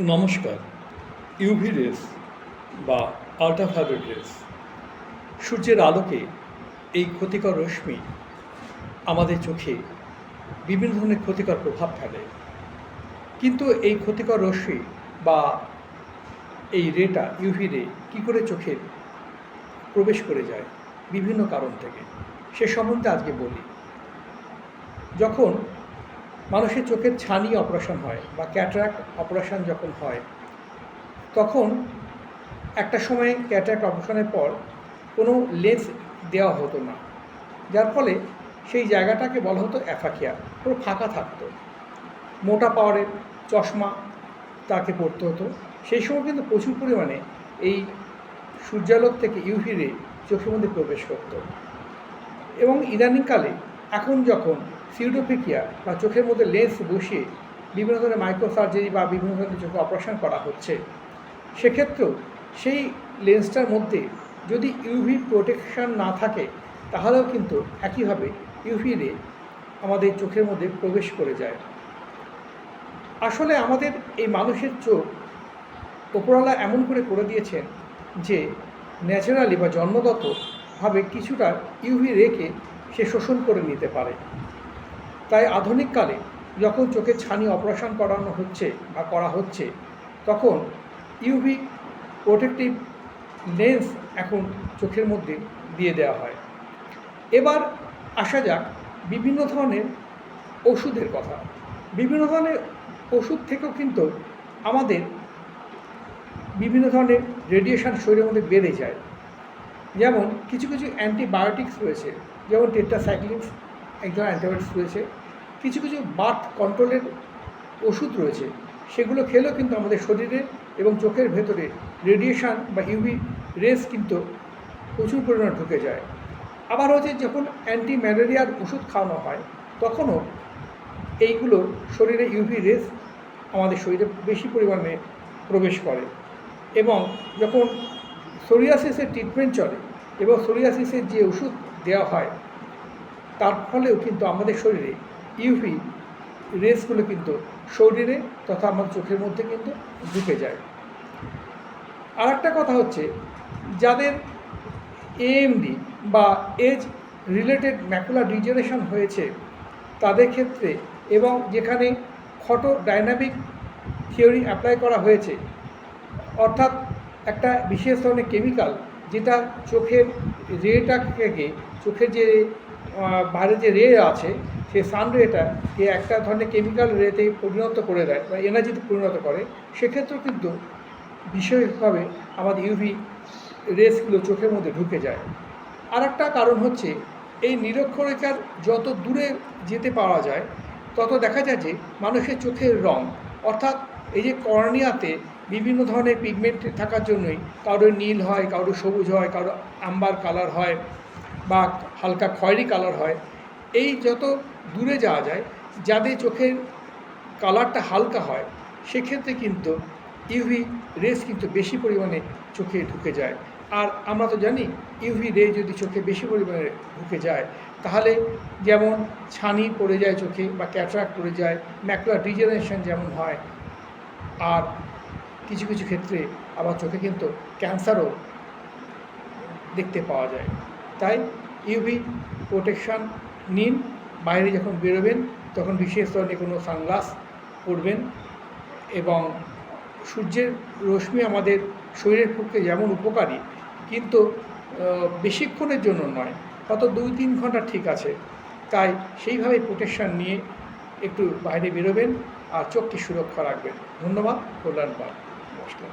নমস্কার UV rays বা ultraviolet rays সূর্যের আলোকে এই ক্ষতিকর রশ্মি আমাদের চোখে বিভিন্ন ধরনের ক্ষতিকর প্রভাব ফেলে। কিন্তু এই ক্ষতিকর রশ্মি বা এই রেটা ইউভি রে কী করে চোখে প্রবেশ করে যায় বিভিন্ন কারণ থেকে, সে সম্বন্ধে আজকে বলি। যখন মানুষের চোখের ছানি অপারেশন হয় বা ক্যাটারাক্ট অপারেশন যখন হয়, তখন একটা সময় ক্যাটারাক্ট অপারেশনের পর কোনো লেন্স দেওয়া হতো না। যার ফলে সেই জায়গাটাকে বলা হতো অ্যাফাকিয়া, পুরো ফাঁকা থাকতো। মোটা পাওয়ারের চশমা তাকে পড়তে হতো। সেই সময় কিন্তু প্রচুর পরিমাণে এই সূর্যালোক থেকে ইউভি রে চোখের মধ্যে প্রবেশ করতো। এবং ইদানিংকালে এখন যখন সিউডোপিকিয়া বা চোখের মধ্যে লেন্স বসিয়ে বিভিন্ন ধরনের মাইক্রোসার্জারি বা বিভিন্ন ধরনের চোখে অপারেশন করা হচ্ছে। সেক্ষেত্রেও সেই লেন্সটার মধ্যে যদি ইউভি প্রোটেকশন না থাকে, তাহলেও কিন্তু একইভাবে ইউভি রে আমাদের চোখের মধ্যে প্রবেশ করে যায়। আসলে আমাদের এই মানুষের চোখ ওপরওয়ালা এমন করে করে দিয়েছেন যে ন্যাচারালি বা জন্মগতভাবে কিছুটা ইউভি রেকে সে শোষণ করে নিতে পারে। তাই আধুনিককালে যখন চোখের ছানি অপারেশন করানো হচ্ছে বা করা হচ্ছে, তখন ইউভি প্রোটেক্টিভ লেন্স এখন চোখের মধ্যে দিয়ে দেওয়া হয়। এবার আসা যাক বিভিন্ন ধরনের ওষুধের কথা। বিভিন্ন ধরনের ওষুধ থেকেও কিন্তু আমাদের বিভিন্ন ধরনের রেডিয়েশান শরীরের মধ্যে বেড়ে যায়। যেমন কিছু কিছু অ্যান্টিবায়োটিক্স রয়েছে, যেমন টেট্রাসাইক্লিনস এক ধরনের অ্যান্টিবায়োটিক্স রয়েছে। কিছু কিছু বার্থ কন্ট্রোলের ওষুধ রয়েছে। সেগুলো খেলেও কিন্তু আমাদের শরীরে এবং চোখের ভেতরে রেডিয়েশন বা ইউভি রেস কিন্তু প্রচুর পরিমাণে ঢুকে যায়। আবার হচ্ছে যখন অ্যান্টি ম্যালেরিয়ার ওষুধ খাওয়ানো হয়, তখনও এইগুলো শরীরে ইউভি রেস আমাদের শরীরে বেশি পরিমাণে প্রবেশ করে। এবং যখন সোরিয়াসিসের ট্রিটমেন্ট চলে এবং সোরিয়াসিসের যে ওষুধ দেওয়া হয় তার ফলেও কিন্তু আমাদের শরীরে ইউভি রেসগুলো কিন্তু শরীরে তথা আমার চোখের মধ্যে কিন্তু ঢুকে যায়। আর একটা কথা হচ্ছে, যাদের এএমডি বা এজ রিলেটেড ম্যাকুলার ডিজেনারেশন হয়েছে, তাদের ক্ষেত্রে এবং যেখানে ফটো ডাইনামিক থিওরি অ্যাপ্লাই করা হয়েছে, অর্থাৎ একটা বিশেষ ধরনের কেমিক্যাল যেটা চোখের রেটাকে চোখের যে বাইরে যে রে আছে সেই সান রেটাকে একটা ধরনের কেমিক্যাল রেতে পরিণত করে দেয়, বা এনার্জিতে পরিণত করে, সেক্ষেত্রেও কিন্তু বিশেষভাবে আমাদের ইউভি রেসগুলো চোখের মধ্যে ঢুকে যায়। আর একটা কারণ হচ্ছে, এই নিরক্ষরেখার যত দূরে যেতে পাওয়া যায়, তত দেখা যায় যে মানুষের চোখের রং, অর্থাৎ এই যে কর্নিয়াতে বিভিন্ন ধরনের পিগমেন্ট থাকার জন্যই কারোর নীল হয়, কারোর সবুজ হয়, কারোর আম্বার কালার হয় বা হালকা খয়েরি কালার হয়, এই যত দূরে যাওয়া যায়, যাদের চোখের কালারটা হালকা হয়, সেক্ষেত্রে কিন্তু ইউভি রেস কিন্তু বেশি পরিমাণে চোখে ঢুকে যায়। আর আমরা তো জানি, ইউভি রে যদি চোখে বেশি পরিমাণে ঢুকে যায়, তাহলে যেমন ছানি পড়ে যায় চোখে বা ক্যাটরাক্ট পড়ে যায়, ম্যাকুলার ডিজেনারেশন যেমন হয়, আর কিছু কিছু ক্ষেত্রে আবার চোখে কিন্তু ক্যান্সারও দেখতে পাওয়া যায়। তাই ইউভি প্রোটেকশান নিন, বাইরে যখন বেরোবেন, তখন বিশেষ ধরনের কোনো সানগ্লাস পরবেন এবং সূর্যের রশ্মি আমাদের শরীরের পক্ষে যেমন উপকারী, কিন্তু বেশিক্ষণের জন্য নয়, হয়তো দুই তিন ঘণ্টা ঠিক আছে। তাই সেইভাবে প্রোটেকশন নিয়ে একটু বাইরে বেরোবেন আর চোখকে সুরক্ষা রাখবেন। ধন্যবাদ কল্যাণ পাল নমস্কার।